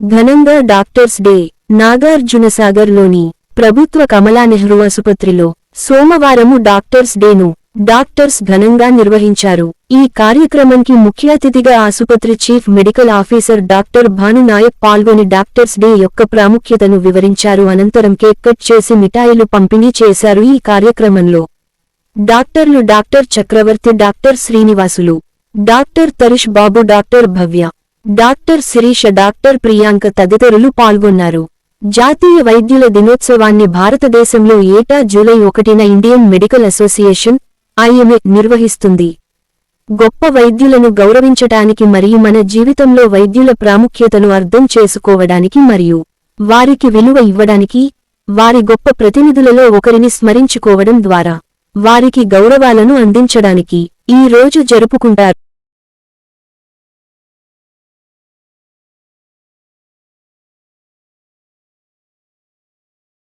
ఘనంగా doctors day నాగార్జునసాగర్లోని ప్రభుత్వ కమలా నెహ్రూ ఆసుపత్రిలో సోమవారము డాక్టర్స్ డేను డాక్టర్స్ ఘనంగా నిర్వహించారు. ఈ కార్యక్రమంకి ముఖ్య అతిథిగా ఆసుపత్రి chief medical officer doctor Bhanu Naik పాల్గొని డాక్టర్స్ డే యొక్క ప్రాముఖ్యతను వివరించారు. అనంతరం కేక్ కట్ చేసి మిఠాయిలు పంపిణీ చేశారు. ఈ కార్యక్రమంలో డాక్టర్లు doctor Chakravarthi doctor Srinivasulu doctor Tarush Babu doctor Bhavya doctor Sirisha doctor Priyanka తదితరులు పాల్గొన్నారు. జాతీయ వైద్యుల దినోత్సవాన్ని భారతదేశంలో ఏటా జూలై ఒకటిన ఇండియన్ మెడికల్ అసోసియేషన్ ఐఎంఏ నిర్వహిస్తుంది. గొప్ప వైద్యులను గౌరవించటానికి మరియు మన జీవితంలో వైద్యుల ప్రాముఖ్యతను అర్థం చేసుకోవడానికి మరియు వారికి విలువ ఇవ్వడానికి వారి గొప్ప ప్రతినిధులలో ఒకరిని స్మరించుకోవడం ద్వారా వారికి గౌరవాలను అందించడానికి ఈ రోజు జరుపుకుంటారు.